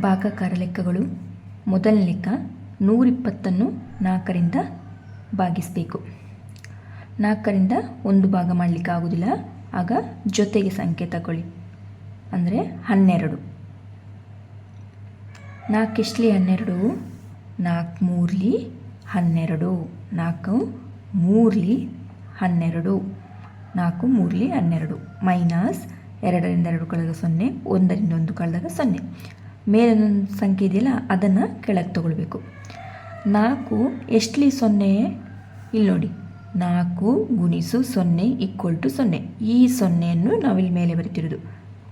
ಭಾಗಾಕಾರ ಲೆಕ್ಕಗಳು ಮೊದಲ ಲೆಕ್ಕ ನೂರಿಪ್ಪತ್ತನ್ನು ನಾಲ್ಕರಿಂದ ಭಾಗಿಸಬೇಕು. ನಾಲ್ಕರಿಂದ ಒಂದು ಭಾಗ ಮಾಡಲಿಕ್ಕೆ ಆಗೋದಿಲ್ಲ. ಆಗ ಜೊತೆಗೆ ಸಂಖ್ಯೆ ತಗೊಳ್ಳಿ. ಅಂದರೆ ಹನ್ನೆರಡು. ನಾಲ್ಕೆಷ್ಟಲಿ ಹನ್ನೆರಡು? ನಾಲ್ಕು ಮೂರ್ಲಿ ಹನ್ನೆರಡು. ನಾಲ್ಕು ಮೂರ್ಲಿ ಹನ್ನೆರಡು. ನಾಲ್ಕು ಮೂರ್ಲಿ ಹನ್ನೆರಡು. ಮೈನಸ್ ಎರಡರಿಂದ ಎರಡು ಕಳೆದ ಸೊನ್ನೆ, ಒಂದರಿಂದ ಒಂದು ಕಳೆದಾಗ ಸೊನ್ನೆ. ಮೇಲೊಂದು ಸಂಖ್ಯೆ ಇದೆಯಲ್ಲ, ಅದನ್ನು ಕೆಳಗೆ ತಗೊಳ್ಬೇಕು. ನಾಲ್ಕು ಎಷ್ಟಲಿ ಸೊನ್ನೆ? ಇಲ್ಲಿ ನೋಡಿ. ನಾಲ್ಕು ಗುಣಿಸು ಸೊನ್ನೆ ಈಕ್ವಲ್ ಟು ಸೊನ್ನೆ. ಈ ಸೊನ್ನೆಯನ್ನು ನಾವಿಲ್ಲಿ ಮೇಲೆ ಬರಿತಿರೋದು.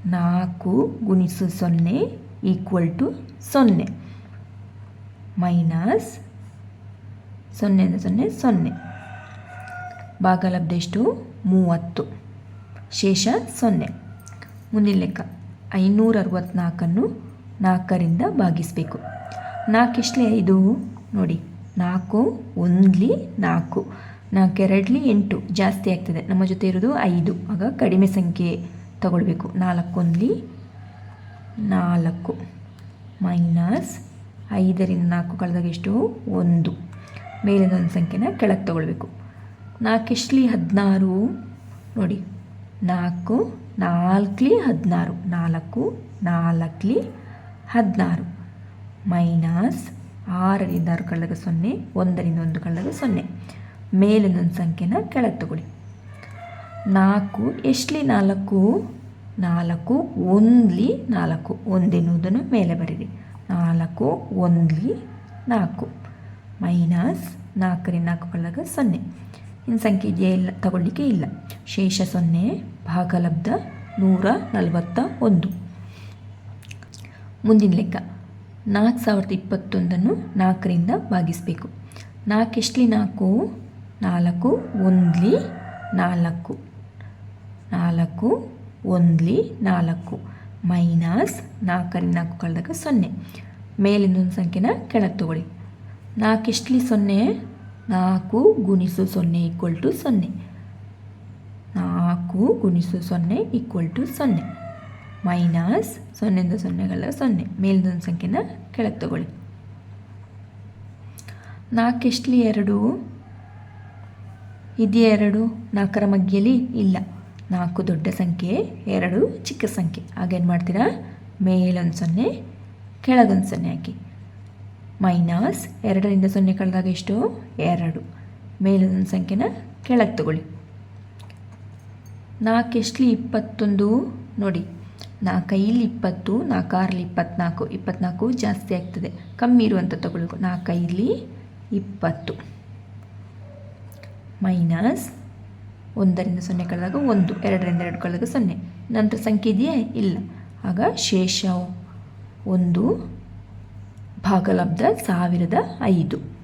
ನಾಲ್ಕು ಗುಣಿಸು ಸೊನ್ನೆ ಈಕ್ವಲ್ ಟು ಸೊನ್ನೆ. ಮೈನಸ್ ಸೊನ್ನೆ ಸೊನ್ನೆ ಸೊನ್ನೆ. ಭಾಗಲಬ್ಧ ಎಷ್ಟು? ಮೂವತ್ತು. ಶೇಷ ಸೊನ್ನೆ. ಮುಂದಿನ ಲೆಕ್ಕ. ಐನೂರ ಅರವತ್ತ್ನಾಲ್ಕನ್ನು ನಾಲ್ಕರಿಂದ ಭಾಗಿಸಬೇಕು. ನಾಲ್ಕೆಷ್ಟಲೇ ಐದು ನೋಡಿ, ನಾಲ್ಕು, ಒಂದ್ಲಿ ನಾಲ್ಕು. ನಾಲ್ಕೆರಡ್ಲಿ ಎಂಟು. ಜಾಸ್ತಿ ಆಗ್ತದೆ. ನಮ್ಮ ಜೊತೆ ಇರೋದು ಐದು. ಆಗ ಕಡಿಮೆ ಸಂಖ್ಯೆ ತಗೊಳ್ಬೇಕು. ನಾಲ್ಕೊಂದ್ಲಿ ನಾಲ್ಕು. ಮೈನಸ್ ಐದರಿಂದ ನಾಲ್ಕು ಕಳೆದಾಗ ಎಷ್ಟು? ಒಂದು. ಮೇಲಿನ ಒಂದು ಸಂಖ್ಯೆನ ಕೆಳಗೆ ತಗೊಳ್ಬೇಕು. ನಾಲ್ಕೆಷ್ಟಲಿ ಹದಿನಾರು. ನೋಡಿ, ನಾಲ್ಕು ನಾಲ್ಕಲಿ ಹದಿನಾರು. ನಾಲ್ಕು ನಾಲ್ಕಲಿ ಹದಿನಾರು. ಮೈನಸ್ ಆರರಿಂದ ಆರು ಕಳೆದಾಗ ಸೊನ್ನೆ, ಒಂದರಿಂದ ಒಂದು ಕಳೆದಾಗ ಸೊನ್ನೆ. ಮೇಲಿನೊಂದು ಸಂಖ್ಯೆನ ಕೆಳಗೆ ತಗೊಳ್ಳಿ ನಾಲ್ಕು, ಎಷ್ಟಲಿ ನಾಲ್ಕು? ನಾಲ್ಕು, ಒಂದ್ಲಿ ನಾಲ್ಕು. ಒಂದೆನ್ನುವುದನ್ನು ಮೇಲೆ ಬರೀರಿ ನಾಲ್ಕು, ಒಂದ್ಲಿ ನಾಲ್ಕು. ಮೈನಸ್ ನಾಲ್ಕರಿಂದ ನಾಲ್ಕು ಕಳೆದಾಗ ಸೊನ್ನೆ. ಇನ್ನು ಸಂಖ್ಯೆ ಇದೆಯೇ ಇಲ್ಲ, ತಗೊಳ್ಳಿಕ್ಕೆ ಇಲ್ಲ. ಶೇಷ ಸೊನ್ನೆ, ಭಾಗಲಬ್ಧ ನೂರ ನಲವತ್ತ ಒಂದು. ಮುಂದಿನ ಲೆಕ್ಕ. ನಾಲ್ಕು ಸಾವಿರದ ಇಪ್ಪತ್ತೊಂದನ್ನು ನಾಲ್ಕರಿಂದ ಭಾಗಿಸಬೇಕು. ನಾಲ್ಕು ಎಷ್ಟಲಿ ನಾಲ್ಕು? ನಾಲ್ಕು, ಒಂದ್ಲಿ ನಾಲ್ಕು. ನಾಲ್ಕು, ಒಂದ್ಲಿ ನಾಲ್ಕು. ಮೈನಸ್ ನಾಲ್ಕರಿಂದ ನಾಲ್ಕು ಕಳೆದಾಗ ಸೊನ್ನೆ. ಮೇಲಿನೊಂದು ಸಂಖ್ಯೆನ ಕೆಳಗೆ ತಗೊಳ್ಳಿ. ನಾಲ್ಕು ಎಷ್ಟಲಿ ಸೊನ್ನೆ? ನಾಲ್ಕು ಗುಣಿಸು ಸೊನ್ನೆ ಈಕ್ವಲ್ ಟು ಸೊನ್ನೆ. ನಾಲ್ಕು ಗುಣಿಸು ಸೊನ್ನೆ ಈಕ್ವಲ್ ಟು ಸೊನ್ನೆ. ಮೈನಸ್ ಸೊನ್ನೆಯಿಂದ ಸೊನ್ನೆಗಳ ಸೊನ್ನೆ. ಮೇಲಿನೊಂದು ಸಂಖ್ಯೆನ ಕೆಳಗೆ ತಗೊಳ್ಳಿ. ನಾಲ್ಕು ಎಷ್ಟಲಿ ಎರಡು? ಇದೆಯಾ ಎರಡು? ನಾಲ್ಕರ ಮಗ್ಗಿಯಲ್ಲಿ ಇಲ್ಲ. ನಾಲ್ಕು ದೊಡ್ಡ ಸಂಖ್ಯೆ, ಎರಡು ಚಿಕ್ಕ ಸಂಖ್ಯೆ. ಆಗೇನು ಮಾಡ್ತೀರಾ? ಮೇಲೊಂದು ಸೊನ್ನೆ, ಕೆಳಗೊಂದು ಸೊನ್ನೆ ಹಾಕಿ. ಮೈನಸ್ ಎರಡರಿಂದ ಸೊನ್ನೆ ಕಳೆದಾಗ ಎಷ್ಟು? ಎರಡು. ಮೇಲೊಂದು ಸಂಖ್ಯೆನ ಕೆಳಗೆ ತಗೊಳ್ಳಿ. ನಾಲ್ಕು ಎಷ್ಟಲಿ ಇಪ್ಪತ್ತೊಂದು? ನೋಡಿ ನಾಲ್ಕೈಲಿ ಇಪ್ಪತ್ತು ನಾಲ್ಕಾರಲ್ಲಿ ಇಪ್ಪತ್ನಾಲ್ಕು ಇಪ್ಪತ್ನಾಲ್ಕು ಜಾಸ್ತಿ ಆಗ್ತದೆ. ಕಮ್ಮಿ ಇರುವಂಥ ತಗೊಳ್ಬೇಕು ನಾಲ್ಕೈಲಿ ಇಪ್ಪತ್ತು. ಮೈನಸ್ ಒಂದರಿಂದ ಸೊನ್ನೆ ಕಳೆದಾಗ ಒಂದು, ಎರಡರಿಂದ ಎರಡು ಕಳೆದಾಗ ಸೊನ್ನೆ. ನಂತರ ಸಂಖ್ಯೆ ಇದೆಯೇ? ಇಲ್ಲ. ಆಗ ಶೇಷ ಒಂದು, ಭಾಗಲಬ್ಧ ಸಾವಿರದ ಐದು.